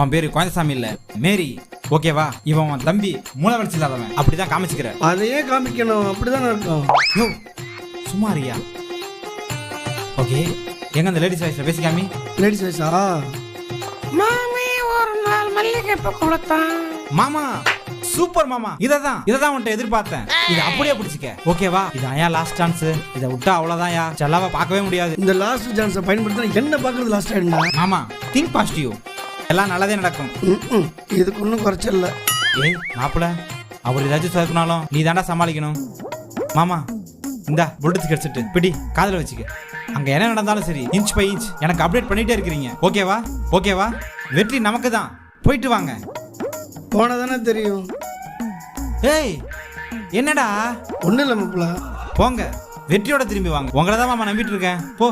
உன் பேரு குழந்தைசாமி இல்ல. மேரி ஓகேவா இவன் உன் தம்பி மூளை வளர்ச்சி இல்லாதவன். அப்படிதான் காமிச்சுக்கிற. அதையே காமிக்கணும். அப்படிதானே இருக்கும். யோ சும்மா இருயா ஓகே எங்க அந்த லேடிஸ் வாய்ஸ்ல பேசி காமி லேடிஸ் வயசா மாமி ஒரு நாள் மல்லிகை கொடுத்தான். மாமா சூப்பர் மாமா. இததான் இததான் உன்ட்ட எதிர்பார்த்தேன். இதை அப்படியே பிடிச்சிக்க. ஓகேவா இது ஐயா லாஸ்ட் சான்ஸ் இதை விட்டா அவ்வளவுதான் யா செல்லாவை பார்க்கவே முடியாது. இந்த லாஸ்ட் சான்ஸை பயன்படுத்தினா என்ன பார்க்கறது லாஸ்ட் ஆயிடும்டா மாமா திங்க் பாசிட்டிவ் எல்லாம் நல்லதே நடக்கும். இதுக்கு ஒன்றும் குறைச்சல் இல்லை. ஏய் மாப்பிள அவர் ஏதாச்சும் சேர்க்கனாலும் நீ தாண்டா சமாளிக்கணும். மாமா இந்தா புல்லட் கிடைச்சிட்டு பிடி காதுல வச்சுக்க. அங்க என்ன நடந்தாலும் சரி இன்ச் பை இன்ச் எனக்கு அப்டேட் பண்ணிட்டே இருக்கிறீங்க. ஓகேவா ஓகேவா வெற்றி நமக்கு தான் போயிட்டு வாங்க. போனால் தானே தெரியும். ஏய் என்னடா? ஒன்றும் இல்லை மாப்பிள்ள போங்க. வெற்றியோட திரும்பி வாங்க. உங்களை தான் மாமா நம்பிட்டு இருக்கேன். போ.